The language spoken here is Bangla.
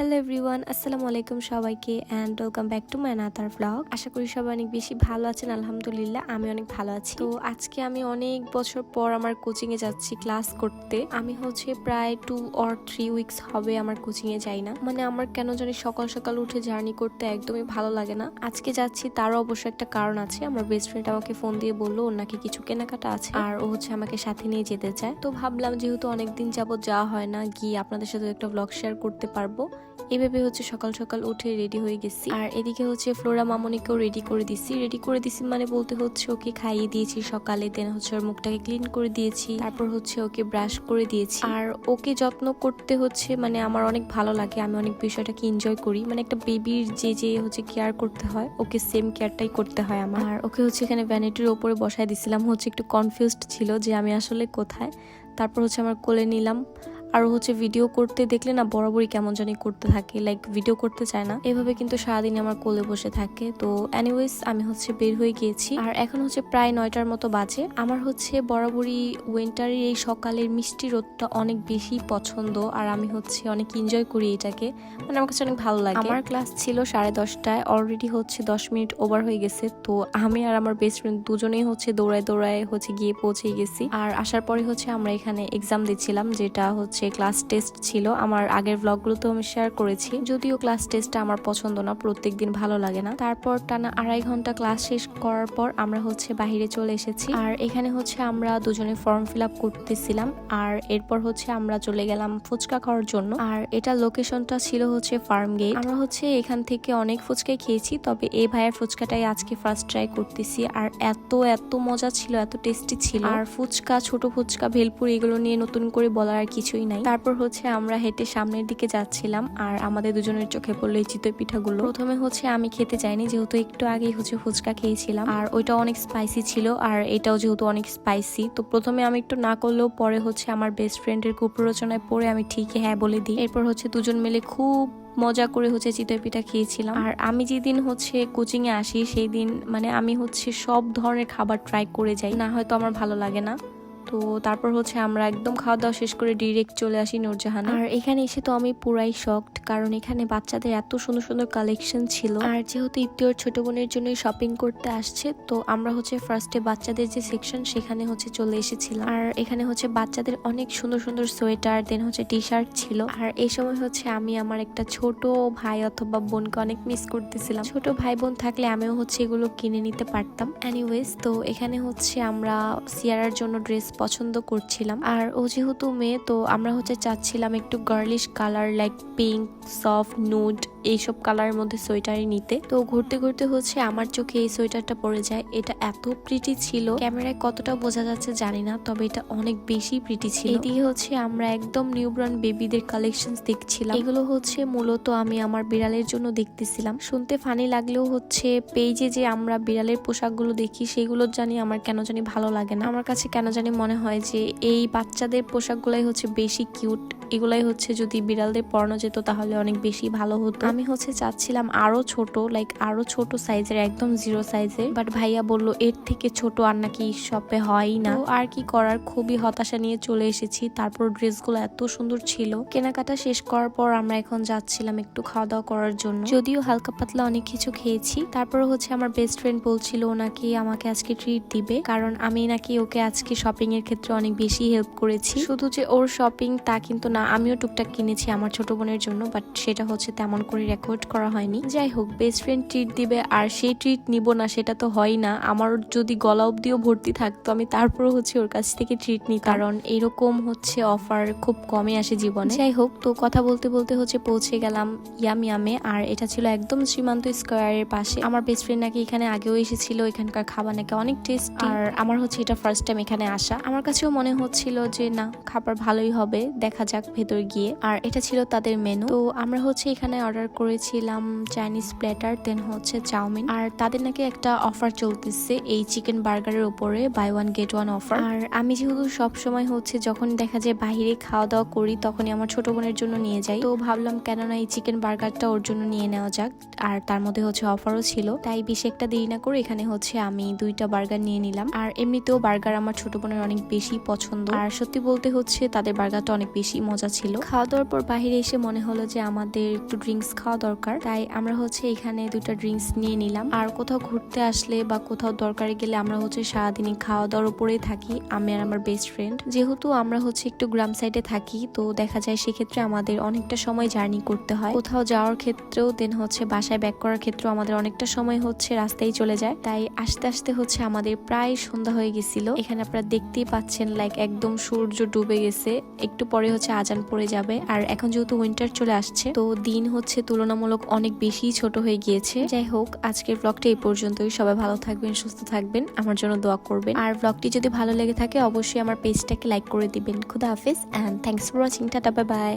হ্যালো এভরিওয়ান আসসালামু আলাইকুম সবাইকে and welcome back to my নাতার vlog আশা করি সবাই অনেক বেশি ভালো আছেন, আলহামদুলিল্লাহ, আমি অনেক ভালো আছি। তো আজকে আমি অনেক বছর পর আমার কোচিংয়ে যাচ্ছি ক্লাস করতে। আমি হচ্ছে প্রায় টু অর থ্রি উইকস হবে আমার কোচিংয়ে যাই না। মানে আমার কেন জানি সকাল সকাল উঠে জার্নি করতে একদমই ভালো লাগে না। আজকে যাচ্ছি, তারও অবশ্য একটা কারণ আছে। আমার বেস্ট ফ্রেন্ড আমাকে ফোন দিয়ে বলল, ওর নাকি কিছু কেনাকাটা আছে। আর ও হচ্ছে আমাকে সাথে নিয়ে যেতে চায়। তো ভাবলাম যেহেতু অনেকদিন যাবত যাওয়া হয় না, গিয়ে আপনাদের সাথে একটা ব্লগ শেয়ার করতে পারব। এভাবে হচ্ছে সকাল সকাল উঠে রেডি হয়ে গেছি। আর এদিকে হচ্ছে ফ্লোরা মামনিকেও রেডি করে দিছি। রেডি করে দিছি মানে বলতে হচ্ছে ওকে খাইয়ে দিয়েছি সকালে দেন হচ্ছে ওর মুখটাকে ক্লিন করে দিয়েছি। তারপর হচ্ছে ওকে ব্রাশ করে দিয়েছি। আর ওকে যত্ন করতে হচ্ছে মানে আমার অনেক ভালো লাগে, আমি অনেক বিষয়টাকে এনজয় করি। মানে একটা বেবির যে যে হচ্ছে কেয়ার করতে হয়, ওকে সেম কেয়ারটাই করতে হয় আমার। আর ওকে হচ্ছে এখানে ভ্যানিটির ওপরে বসায় দিছিলাম, হচ্ছে একটু কনফিউজড ছিল যে আমি আসলে কোথায়। তারপর হচ্ছে আমার কোলে নিলাম। আর হচ্ছে ভিডিও করতে দেখলে না বরাবরই কেমন জানি করতে থাকে লাইক ভিডিও করতে চায় না। এভাবে কিন্তু সারাদিন আমার কোলে বসে থাকে। তো এনিওয়েজ আমি হচ্ছে বের হয়ে গিয়েছি। আর এখন হচ্ছে প্রায় নয়টার মতো বাজে। আমার হচ্ছে বরাবরই উইন্টারের এই সকালের মিষ্টি রোদটা অনেক বেশি পছন্দ। আর আমি হচ্ছে অনেক এনজয় করি এটাকে। মানে আমার কাছে অনেক ভালো লাগে। আমার ক্লাস ছিল সাড়ে দশটায়। অলরেডি হচ্ছে দশ মিনিট ওভার হয়ে গেছে। তো আমি আর আমার বেস্ট ফ্রেন্ড দুজনেই হচ্ছে দৌড়ায় দৌড়ায় হচ্ছে গিয়ে পৌঁছে গেছি। আর আসার পরে হচ্ছে আমরা এখানে এক্সাম দিচ্ছিলাম, যেটা হচ্ছে ক্লাস টেস্ট ছিল। আমার আগের ব্লগগুলোতেও আমি শেয়ার করেছি। যদিও ক্লাস টেস্টটা আমার পছন্দ না প্রত্যেক দিন ভালো লাগে না। তারপর টানা আড়াই ঘণ্টা ক্লাস শেষ করার পর আমরা হচ্ছে বাহিরে চলে এসেছি। আর এখানে হচ্ছে আমরা দুজনে ফর্ম ফিল আপ করতেছিলাম। আর এরপর হচ্ছে আমরা চলে গেলাম ফুচকা খাওয়ার জন্য। আর এটা লোকেশনটা ছিল হচ্ছে ফার্ম গেট আমরা হচ্ছে এখান থেকে অনেক ফুচকাই খেয়েছি, তবে এই ভাইয়ের ফুচকাটাই আজকে ফার্স্ট ট্রাই করতেছি। আর এত এত মজা ছিল, এত টেস্টি ছিল। আর ফুচকা, ছোট ফুচকা, ভেলপুর এগুলো নিয়ে নতুন করে বলার আর কিছুই নাই। তারপর হচ্ছে আমরা হেঁটে সামনের দিকে যাচ্ছিলাম আর আমাদের দুজনের চোখে পড়ল এই চিতই পিঠাগুলো। প্রথমে হচ্ছে আমি খেতে চাইনি, যেহেতু একটু আগেই হচ্ছে ফুচকা খেয়েছিলাম। আর ওইটা অনেক স্পাইসি ছিল আর এটাও যেহেতু অনেক স্পাইসি তো প্রথমে আমি একটু না করলেও পরে হচ্ছে আমার বেস্ট ফ্রেন্ডের কুপ্ররোচনায় পড়ে আমি ঠিকই হ্যাঁ বলে দিই। এরপর হচ্ছে দুজন মিলে খুব মজা করে হচ্ছে চিতই পিঠা খেয়েছিলাম। আর আমি যেদিন হচ্ছে কোচিং এ আসি সেই দিন মানে আমি হচ্ছে সব ধরনের খাবার ট্রাই করে যাই, না হয়তো আমার ভালো লাগে না। তো তারপর হচ্ছে আমরা একদম খাওয়া দাওয়া শেষ করে ডিরেক্ট চলে আসি নূরজাহান আর এখানে এসে তো আমি পুরাই শকড কারণ এখানে বাচ্চাদের এত সুন্দর সুন্দর কালেকশন ছিল। আর যেহেতু ইফতিওর ছোট বোনের জন্য শপিং করতে আসছে তো আমরা হচ্ছে ফার্স্টে বাচ্চাদের যে সেকশন সেখানে হচ্ছে চলে এসেছিলাম। আর এখানে হচ্ছে বাচ্চাদের অনেক সুন্দর সুন্দর সোয়েটার দেন হচ্ছে টি শার্ট ছিল। আর এই সময় হচ্ছে আমি আমার একটা ছোট ভাই অথবা বোনকে অনেক মিস করতেছিলাম। ছোট ভাই বোন থাকলে আমিও হচ্ছে এগুলো কিনে নিতে পারতাম। এনিওয়েজ তো এখানে হচ্ছে আমরা সিয়ারার জন্য ড্রেস পছন্দ করছিলাম। আর ও যেহেতু মেয়ে, তো আমরা হচ্ছে চাচ্ছিলাম একটু girlish colour like pink soft nude এইসব কালারের মধ্যে সোয়েটারই নিতে। তো ঘুরতে ঘুরতে হচ্ছে আমার চোখে এই সোয়েটারটা পড়ে যায়। এটা এত প্রিটি ছিল। ক্যামেরায় কতটা বোঝা যাচ্ছে জানি না, তবে এটা অনেক বেশি প্রিটি ছিল। এদিকে হচ্ছে আমরা একদম নিউব্রন বেবিদের কালেকশন দেখছিলাম। এগুলো হচ্ছে মূলত আমি আমার বিড়ালের জন্য দেখতেছিলাম। শুনতে ফানি লাগলেও হচ্ছে পেজে যে আমরা বিড়ালের পোশাকগুলো দেখি, সেগুলো জানি আমার কেন জানি ভালো লাগে না। আমার কাছে কেন জানি মনে হয় যে এই বাচ্চাদের পোশাকগুলাই হচ্ছে বেশি কিউট। এগুলাই হচ্ছে যদি বিড়ালদের পরানো যেত তাহলে অনেক বেশি ভালো হতো। আমি হচ্ছে চাচ্ছিলাম আরও ছোট লাইক আরও ছোট সাইজের একদম জিরো সাইজের বাট ভাইয়া বলল, এর থেকে ছোট আর নাকি শপে হয়ই না। আর কি করার, খুবই হতাশা নিয়ে চলে এসেছি। তারপর ড্রেসগুলো এত সুন্দর ছিল। কেনাকাটা শেষ করার পর আমরা এখন যাচ্ছিলাম একটু খাওয়া দাওয়া করার জন্য। যদিও হালকা পাতলা অনেক কিছু খেয়েছি। তারপর হচ্ছে আমার বেস্ট ফ্রেন্ড বলছিল নাকি আমাকে আজকে ট্রিট দিবে। কারণ আমি নাকি ওকে আজকে শপিং এর ক্ষেত্রে অনেক বেশি হেল্প করেছি। শুধু যে ওর শপিং তা কিন্তু না, আমিও টুকটাক কিনেছি আমার ছোট বোনের জন্য বাট সেটা হচ্ছে তেমন করে রেকর্ড করা হয়নি। যাই হোক বেস্ট ফ্রেন্ড ট্রিট দিবে, আর সেই ট্রিট নিব না, সেটা তো হয় না। আমার যদি গলা অব্দিও ভর্তি থাকতো, আমি তারপরও হচ্ছে ওর কাছ থেকে ট্রিট নিই কারণ এরকম হচ্ছে অফার খুব কমে আসে জীবনে। যাই হোক, তো কথা বলতে বলতে হচ্ছে পৌঁছে গেলাম ইয়াম ইয়ামে, আর এটা ছিল একদম সীমান্ত স্কোয়ারের পাশে। আমার বেস্ট ফ্রেন্ড নাকি এখানে আগেও এসেছিল, এখানকার খাবার নাকি অনেক টেস্ট আর আমার হচ্ছে এটা ফার্স্ট টাইম এখানে আসা। আমার কাছেও মনে হচ্ছিল যে, না, খাবার ভালোই হবে, দেখা যাক ভেতর গিয়ে। আর এটা ছিল তাদের মেনু তো আমরা হচ্ছে এখানে অর্ডার করেছিলাম চাইনিজ প্ল্যাটার দেন হচ্ছে চাউমিন। আর তাদের নাকি একটা অফার চলতেছে এই চিকেন বার্গারের উপরে buy one get one offer আর আমি যেহেতু সব সময় হচ্ছে যখন দেখা যায় বাইরে খাওয়া দাওয়া করি, তখনই আমার ছোট বোনের জন্য নিয়ে যাই। তো ভাবলাম কেননা এই চিকেন বার্গারটা ওর জন্য নিয়ে নেওয়া যাক। আর তার মধ্যে হচ্ছে অফারও ছিল। তাই বেশি একটা দেরি না করে এখানে হচ্ছে আমি দুইটা বার্গার নিয়ে নিলাম। আর এমনিতেও বার্গার আমার ছোট বোনের অনেক বেশি পছন্দ। আর সত্যি বলতে হচ্ছে তাদের বার্গারটা অনেক বেশি মজা ছিল। খাওয়া দাওয়ার পর বাইরে এসে মনে হলো যে আমাদের একটু ড্রিঙ্কস খাওয়া দরকার। তাই আমরা হচ্ছে এখানে দুটা ড্রিঙ্কস নিয়ে নিলাম। আর কোথাও ঘুরতে আসলে বা কোথাও দরকারে গেলে আমরা হচ্ছে সারাদিনই খাওয়া দাওয়ার উপরেই থাকি, আমি আর আমার বেস্ট ফ্রেন্ড যেহেতু আমরা হচ্ছে একটু গ্রাম সাইডে থাকি, তো দেখা যায় সেক্ষেত্রে আমাদের অনেকটা সময় জার্নি করতে হয়। কোথাও যাওয়ার ক্ষেত্রেও দেন হচ্ছে বাসায় ব্যাক করার ক্ষেত্রেও আমাদের অনেকটা সময় হচ্ছে রাস্তায় চলে যায়। তাই আস্তে আস্তে হচ্ছে আমাদের প্রায় সন্ধ্যা হয়ে গেছিল। এখানে আপনারা দেখতেই পাচ্ছেন লাইক একদম সূর্য ডুবে গেছে। একটু পরে হচ্ছে আজান পড়ে যাবে। আর এখন যেহেতু উইন্টার চলে আসছে, তো দিন হচ্ছে তুলনামূলক অনেক বেশি ছোট হয়ে গিয়েছে। যাই হোক, আজকের ব্লগটা এই পর্যন্তই। সবাই ভালো থাকবেন, সুস্থ থাকবেন। আমার জন্য দোয়া করবেন। আর ব্লগটি যদি ভালো লেগে থাকে, অবশ্যই আমার পেজটাকে লাইক করে দিবেন। খুদা হাফিজ and thanks for watching tata bye bye